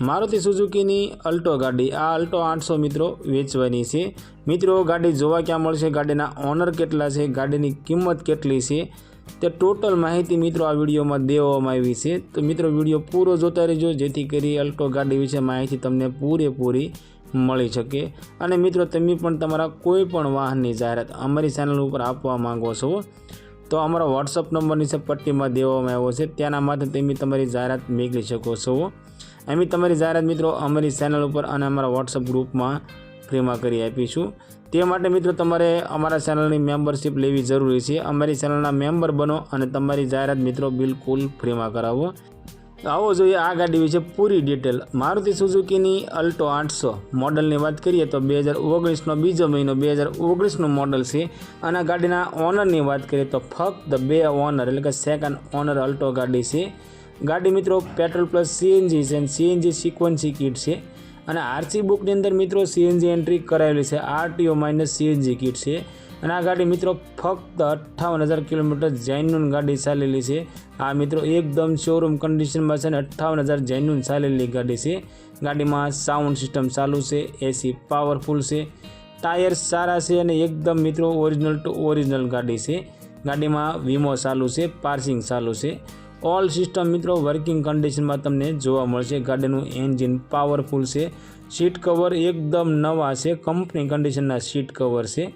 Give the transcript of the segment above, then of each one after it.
મારુતિ સુઝુકીની અલ્ટો ગાડી. આ અલ્ટો આઠસો મિત્રો વેચવાની છે. મિત્રો, ગાડી જોવા ક્યાં મળશે? ગાડીના ઓનર કેટલા છે? ગાડીની કિંમત કેટલી છે? તે ટોટલ માહિતી મિત્રો આ વિડીયોમાં દેવામાં આવી છે. તો મિત્રો, વીડિયો પૂરો જોતા રહેજો, જેથી કરી અલ્ટો ગાડી વિશે માહિતી તમને પૂરેપૂરી મળી શકે. અને મિત્રો, તમે પણ તમારા કોઈ પણ વાહનની જાહેરાત અમારી ચેનલ ઉપર આપવા માંગો છો તો અમારો વોટ્સઅપ નંબર નીચે પટ્ટીમાં દેવામાં આવ્યો છે. તેના માટે તમે તમારી જાહેરાત મેળવી શકો છો. અમે તમારી જાહેરાત મિત્રો અમારી ચેનલ ઉપર અને અમારા વોટ્સઅપ ગ્રુપમાં ફ્રીમાં કરી આપીશું. તે માટે મિત્રો તમારે અમારા ચેનલની મેમ્બરશિપ લેવી જરૂરી છે. અમારી ચેનલના મેમ્બર બનો અને તમારી જાહેરાત મિત્રો બિલકુલ ફ્રીમાં કરાવો. આવો જોઈએ આ ગાડી વિશે પૂરી ડિટેલ મારુતિ સુઝુકીની અલ્ટો આઠસો. મોડલની વાત કરીએ તો બે હજાર ઓગણીસનો, બીજો મહિનો બે હજાર ઓગણીસનું મોડલ છે. અને ગાડીના ઓનરની વાત કરીએ તો ફક્ત બે ઓનર એટલે કે સેકન્ડ ઓનર અલ્ટો ગાડી છે. ગાડી મિત્રો પેટ્રોલ પ્લસ સીએનજી છે અને સીએનજી સિક્વન્સી કિટ છે. અને આરસી બુકની અંદર મિત્રો સીએનજી એન્ટ્રી કરાવેલી છે. આરટીઓ માઇનસ સીએનજી કિટ છે. અને આ ગાડી મિત્રો ફક્ત અઠ્ઠાવન હજાર કિલોમીટર જેન્યુન ગાડી ચાલેલી છે. આ મિત્રો, એકદમ શોરૂમ કન્ડિશનમાં છે અને અઠ્ઠાવન હજાર જેન્યુન ચાલેલી ગાડી છે. ગાડીમાં સાઉન્ડ સિસ્ટમ ચાલુ છે એસી પાવરફુલ છે ટાયર સારા છે અને એકદમ મિત્રો ઓરિજિનલ ટુ ઓરિજિનલ ગાડી છે. ગાડીમાં વીમો ચાલુ છે પાર્સિંગ ચાલુ છે. ઓલ સિસ્ટમ મિત્રો વર્કિંગ કન્ડિશનમાં તમને જોવા મળશે. ગાડીનું એન્જિન પાવરફુલ છે. સીટ કવર એકદમ નવા છે. કંપની કન્ડિશનના સીટ કવર છે.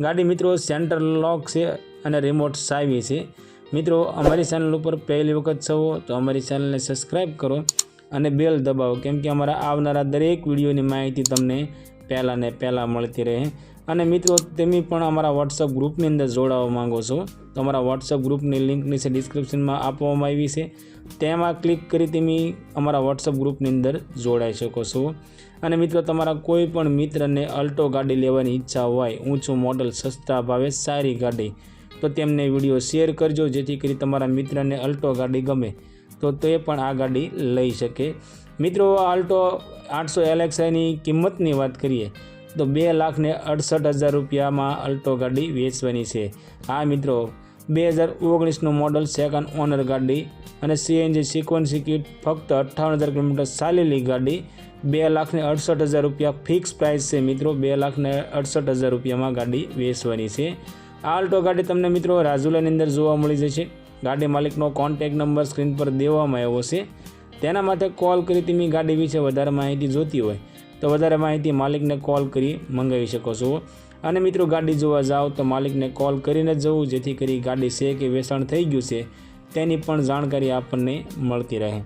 ગાડી મિત્રો સેન્ટર લોક છે અને રિમોટ સાવી છે. મિત્રો, અમારી ચેનલ ઉપર પહેલી વખત છો તો અમારી ચેનલને સબસ્ક્રાઈબ કરો અને બેલ દબાવો, કેમ કે અમારા આવનારા દરેક વિડીયોની માહિતી તમને પહેલાં ને પહેલાં મળતી રહે. અને મિત્રો, તમે પણ અમારા વોટ્સઅપ ગ્રુપની અંદર જોડાવા માંગો છો, તો અમારા વોટ્સઅપ ગ્રુપની લિંક નીચે ડિસ્ક્રિપ્શનમાં આપવામાં આવી છે. તેમાં ક્લિક કરી તમે અમારા વોટ્સઅપ ગ્રુપની અંદર જોડાઈ શકો છો. અને મિત્રો, તમારા કોઈ પણ મિત્રને અલ્ટો ગાડી લેવાની ઈચ્છા હોય, ઊંચું મોડલ, સસ્તા ભાવે સારી ગાડી તો તેમને વીડિયો શેર કરજો, જેથી કરી તમારા મિત્રને અલ્ટો ગાડી ગમે. તો તે પણ આ ગાડી લઈ શકે. મિત્રો આલ્ટો આઠસો એલેક્સાની કિંમતની વાત કરીએ, તો બે લાખને અડસઠ હજાર રૂપિયામાં અલ્ટો ગાડી વેચવાની છે. હા, મિત્રો, બે હજાર ઓગણીસનું મોડલ સેકન્ડ ઓનર ગાડી અને સીએનજી સિક્વન્સી કિટ ફક્ત અઠ્ઠાવન હજાર કિલોમીટર ચાલેલી ગાડી, બે લાખને અડસઠ હજાર રૂપિયા ફિક્સ પ્રાઇસ છે. મિત્રો, બે લાખને અડસઠ હજાર રૂપિયામાં ગાડી વેચવાની છે. આલ્ટો ગાડી તમને મિત્રો રાજુલાની અંદર જોવા મળી જશે. ગાડી માલિકનો કોન્ટેક નંબર સ્ક્રીન પર દેવામાં આવ્યો છે. તેના માટે કોલ કરી તમે ગાડી વિશે વધારે માહિતી જોતી હોય, તો વધારે માહિતી માલિકને કોલ કરી મંગાવી શકો છો. અને મિત્રો ગાડી જોવા જાઓ તો માલિકને કોલ કરીને જવું, જેથી કરી ગાડી છે કે વેચાણ થઈ ગયું છે, તેની પણ જાણકારી આપણને મળતી રહે.